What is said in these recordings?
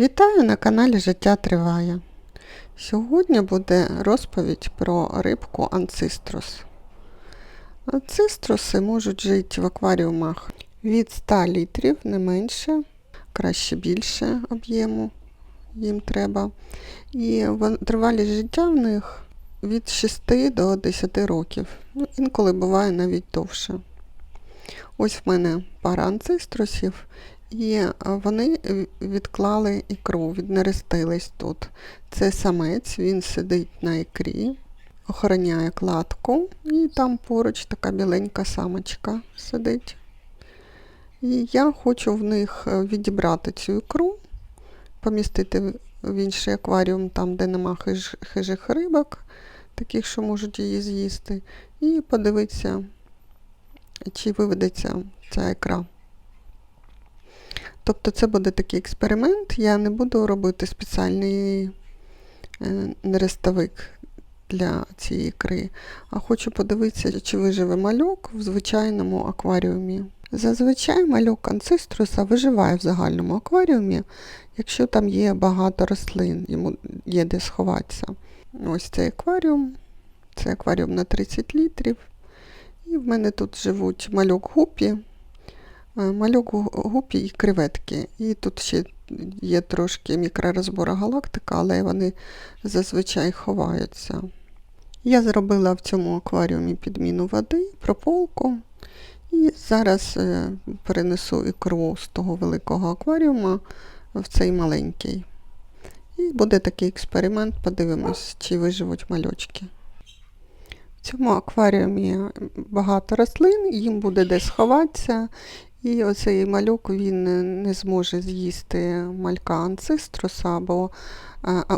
Вітаю на каналі Життя Триває. Сьогодні буде розповідь про рибку анциструс. Анциструси можуть жити в акваріумах від 100 літрів, не менше, краще більше об'єму їм треба. І тривалість життя в них від 6 до 10 років. Ну, інколи буває навіть довше. Ось в мене пара анциструсів. І е, вони відклали ікру, віднерестились тут. Це самець, він сидить на ікрі, охороняє кладку, і там поруч така біленька самочка сидить. І я хочу в них е, відібрати цю ікру, помістити в- інший акваріум, там, де нема хиж, хижих рибок, таких, що можуть її з'їсти, і подивитися, чи виведеться ця ікра. Тобто це буде такий експеримент. Я не буду робити спеціальний е, нерестовик для цієї ікри, а хочу подивитися, чи виживе мальок в звичайному акваріумі. Зазвичай мальок анциструса виживає в загальному акваріумі, якщо там є багато рослин, йому є де сховатися. Ось цей акваріум. Це акваріум на 30 літрів. І в мене тут живуть мальок гупі, Мальок гу- гупі і креветки. І тут ще є трошки мікророзбора галактика, але вони зазвичай ховаються. Я зробила в цьому акваріумі підміну води, прополку. І зараз е, перенесу ікру з того великого акваріума в цей маленький. І буде такий експеримент, подивимось, чи виживуть мальочки. В цьому акваріумі багато рослин, їм буде де сховатися. І оцей малюк він не- зможе з'їсти малька анциструса, бо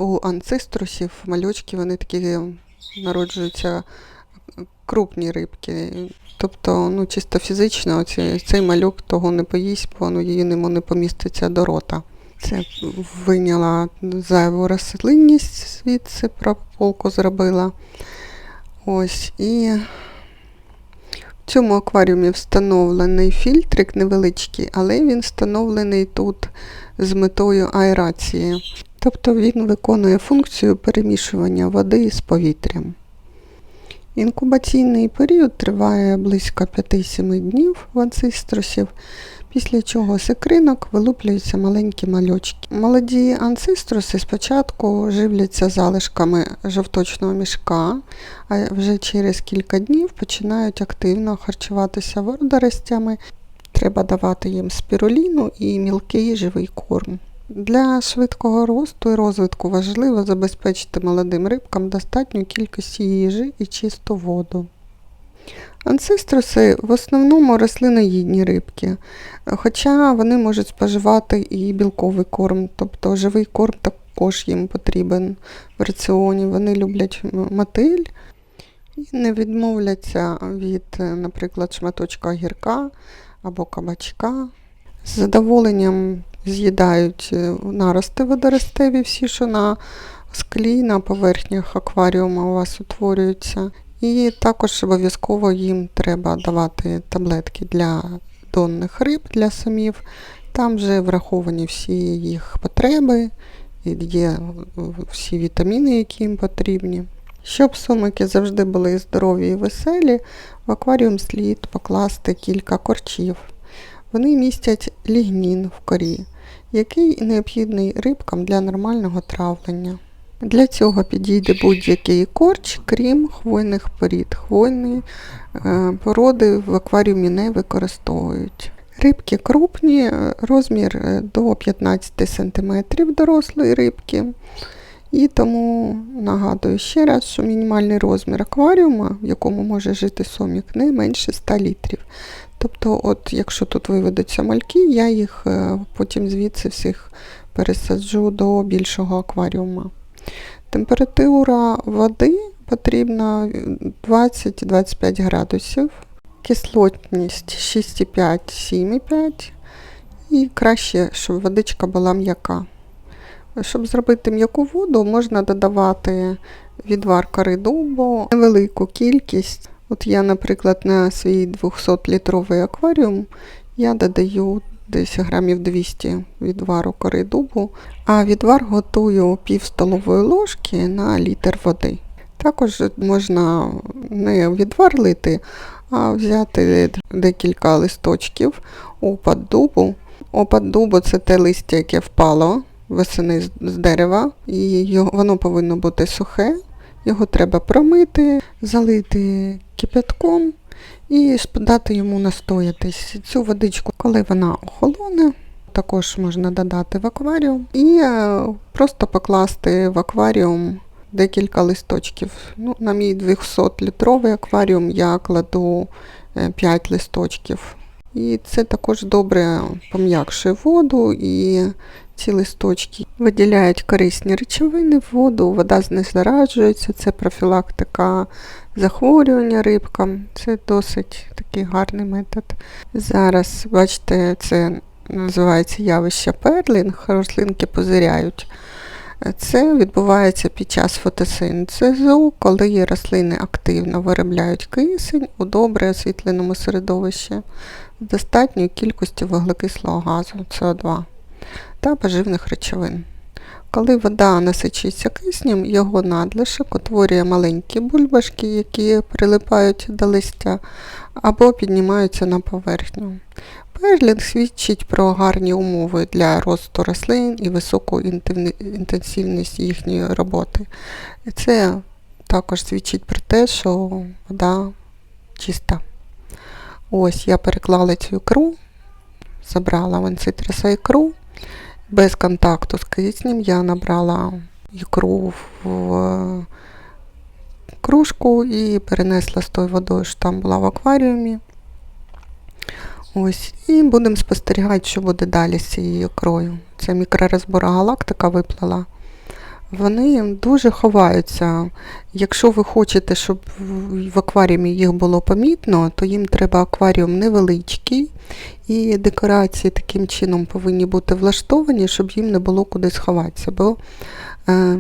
у анциструсів мальочки вони такі народжуються крупні рибки. Тобто, ну, чисто фізично цей малюк того не поїсть, бо ну, її йому не поміститься до рота. Це виняла зайву рослинність звідси, прополку зробила. Ось і цьому акваріумі встановлений фільтрик невеличкий, але він встановлений тут з метою аерації. Тобто він виконує функцію перемішування води з повітрям. Інкубаційний період триває близько 5-7 днів в анциструсів, після чого з ікринок вилуплюються маленькі мальочки. Молоді анциструси спочатку живляться залишками жовточного мішка, а вже через кілька днів починають активно харчуватися водоростями. Треба давати їм спіруліну і мілкий живий корм. Для швидкого росту і розвитку важливо забезпечити молодим рибкам достатню кількість їжі і чисту воду. Анциструси в основному рослиноїдні рибки, хоча вони можуть споживати і білковий корм, тобто живий корм також їм потрібен в раціоні. Вони люблять мотиль і не відмовляться від, е, наприклад, шматочка гірка або кабачка. З задоволенням з'їдають е, нарости водоростеві, всі, що на склі, на поверхнях акваріуму у вас утворюються. І також обов'язково їм треба давати таблетки для донних риб, для самів. Там вже враховані всі їх потреби, є всі вітаміни, які їм потрібні. Щоб сумики завжди були здорові і веселі, в акваріум слід покласти кілька корчів. Вони містять лігнін в корі, який необхідний рибкам для нормального травлення. Для цього підійде будь-який корч, крім хвойних порід. Хвойні е, породи в акваріумі не використовують. Рибки крупні, е, розмір е, до 15 см дорослої рибки. І тому нагадую ще раз, що мінімальний розмір акваріума, в якому може жити сомік, не менше 100 літрів. Тобто, от якщо тут виведуться мальки, я їх потім звідси всіх пересаджу до більшого акваріума. Температура води потрібна 20-25 градусів, кислотність 6,5-7,5 і краще, щоб водичка була м'яка. Щоб зробити м'яку воду, можна додавати відвар кори дубу, невелику кількість. От я, наприклад, на свій 200-літровий акваріум я додаю десь грамів 200 відвару кори дубу, а відвар готую пів столової ложки на літр води. Також можна не відвар лити, а взяти декілька листочків опад дубу. Опад дубу це те листя, яке впало восени з з дерева, і воно повинно бути сухе. Його треба промити, залити кипятком і дати йому настоятись. Цю водичку, коли вона охолоне, також можна додати в акваріум і е, просто покласти в акваріум декілька листочків. Ну, на мій 200-літровий акваріум я кладу 5 листочків. І це також добре пом'якшує воду і ці листочки виділяють корисні речовини в воду, вода знезараджується, це профілактика захворювання рибкам. Це досить такий гарний метод. Зараз, бачите, це називається явище перлінг, рослинки позиряють. Це відбувається під час фотосинтезу, коли рослини активно виробляють кисень у добре освітленому середовищі з достатньою кількістю вуглекислого газу СО2 та поживних речовин. Коли вода насичується киснем, його надлишок утворює маленькі бульбашки, які прилипають до листя або піднімаються на поверхню. Перлінг свідчить про гарні умови для росту рослин і високу інтенсивність їхньої роботи. Це також свідчить про те, що вода чиста. Ось я переклала цю ікру, забрала вон ікру. Без контакту з киснем я набрала ікру в кружку і перенесла з тою водою, що там була в акваріумі. Ось, і будемо спостерігати, що буде далі з цією ікрою. Це мікророзбора галактика виплала. Вони дуже ховаються. Якщо ви хочете, щоб в акваріумі їх було помітно, то їм треба акваріум невеличкий, і декорації таким чином повинні бути влаштовані, щоб їм не було куди сховатися. Бо е,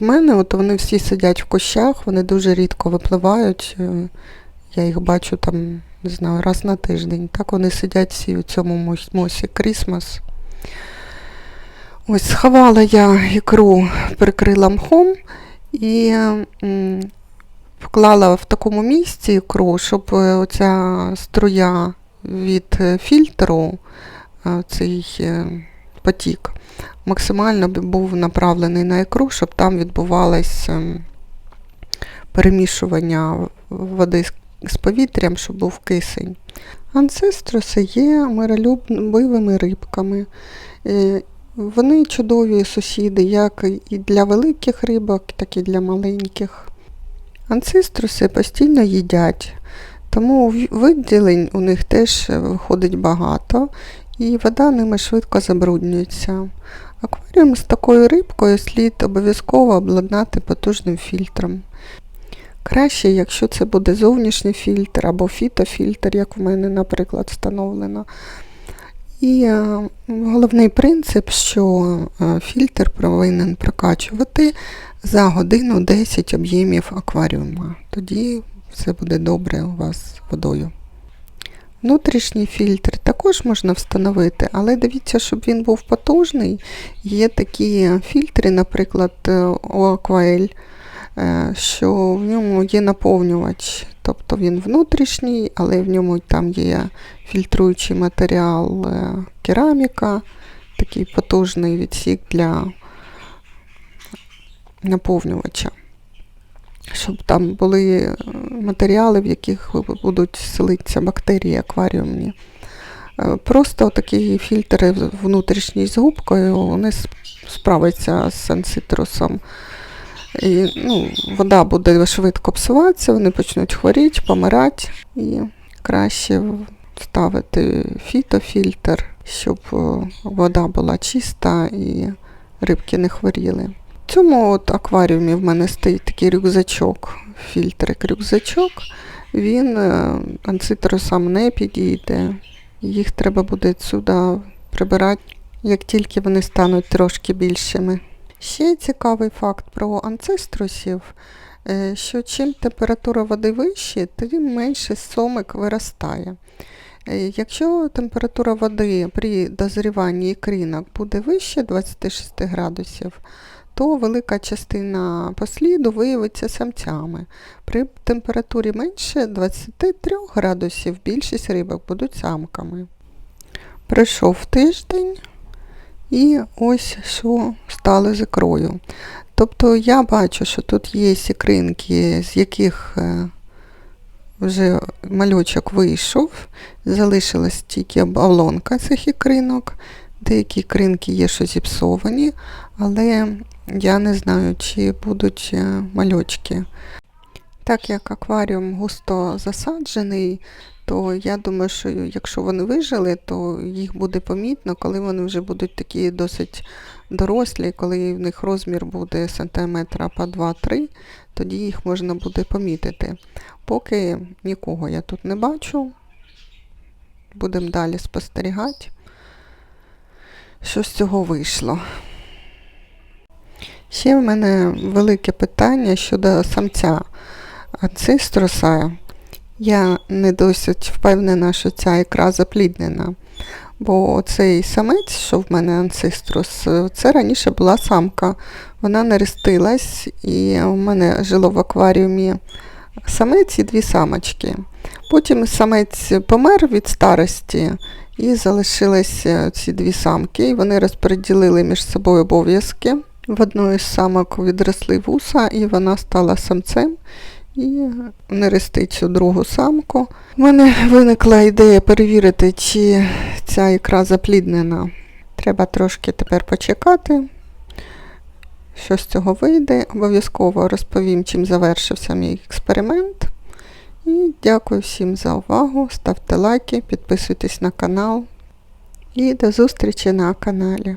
в мене от вони всі сидять в кущах, вони дуже рідко випливають. е, Я їх бачу там, не знаю, раз на тиждень. Так вони сидять всі у цьому мосі Крісмас. Ось сховала я ікру, прикрила мхом і вклала в такому місці ікру, щоб е, оця струя від е, фільтру, е, цей потік, максимально був направлений на ікру, щоб там відбувалось ем, перемішування води з- повітрям, щоб був кисень. Анцестроси є миролюбивими рибками. Вони чудові сусіди як і для великих рибок, так і для маленьких. Анцеструси постійно їдять, тому в- виділень у них теж виходить багато, і вода ними швидко забруднюється. Акваріум з такою рибкою слід обов'язково обладнати потужним фільтром. Краще, якщо це буде зовнішній фільтр або фітофільтр, як в мене, наприклад, встановлено. І е, головний принцип, що е, фільтр повинен прокачувати за годину 10 об'ємів акваріума. Тоді все буде добре у вас з водою. Внутрішній фільтр також можна встановити, але дивіться, щоб він був потужний. Є такі фільтри, наприклад, е, у е, що в ньому є наповнювач. Тобто він внутрішній, але в ньому там є фільтруючий матеріал е, кераміка, такий потужний відсік для наповнювача. Щоб там були е, матеріали, в яких будуть селитися бактерії акваріумні. Е, Просто такі фільтри внутрішні з губкою, вони справляться з анцитрусом. І, ну, вода буде швидко псуватися, вони почнуть хворіти, помирати. І краще ставити фітофільтр, щоб е, вода була чиста і рибки не хворіли. В цьому от акваріумі в мене стоїть такий рюкзачок, фільтрик рюкзачок. Він е, анцитрусам не підійде. Їх треба буде сюди прибирати, як тільки вони стануть трошки більшими. Ще цікавий факт про анцеструсів, е, що чим температура води вища, тим менше сомик виростає. Е, Якщо температура води при дозріванні ікринок буде вище 26 градусів, то велика частина посліду виявиться самцями. При температурі менше 23 градусів більшість рибок будуть самками. Пройшов тиждень і ось що стало з ікрою. Тобто я бачу, що тут є ікринки, з яких е, вже мальочок вийшов, залишилась тільки оболонка цих ікринок. Деякі ікринки є, що зіпсовані, але я не знаю, чи будуть е, мальочки. Так як акваріум густо засаджений, то я думаю, що якщо вони вижили, то їх буде помітно, коли вони вже будуть такі досить дорослі, коли в них розмір буде сантиметра по 2-3, тоді їх можна буде помітити. Поки нікого я тут не бачу. Будемо далі спостерігати, що з цього вийшло. Ще в мене велике питання щодо самця циструса. Я не досить впевнена, що ця ікра запліднена. Бо цей самець, що в мене анциструс, це раніше була самка. Вона нерестилась, і у мене жило в акваріумі самець і дві самочки. Потім самець помер від старості і залишилися ці дві самки. І вони розподілили між собою обов'язки. В одної з самок відросли вуса, і вона стала самцем і нерестить цю другу самку. У мене виникла ідея перевірити, чи ця ікра запліднена. Треба трошки тепер почекати, що з цього вийде. Обов'язково розповім, чим завершився мій експеримент. І дякую всім за увагу. Ставте лайки, підписуйтесь на канал. І до зустрічі на каналі.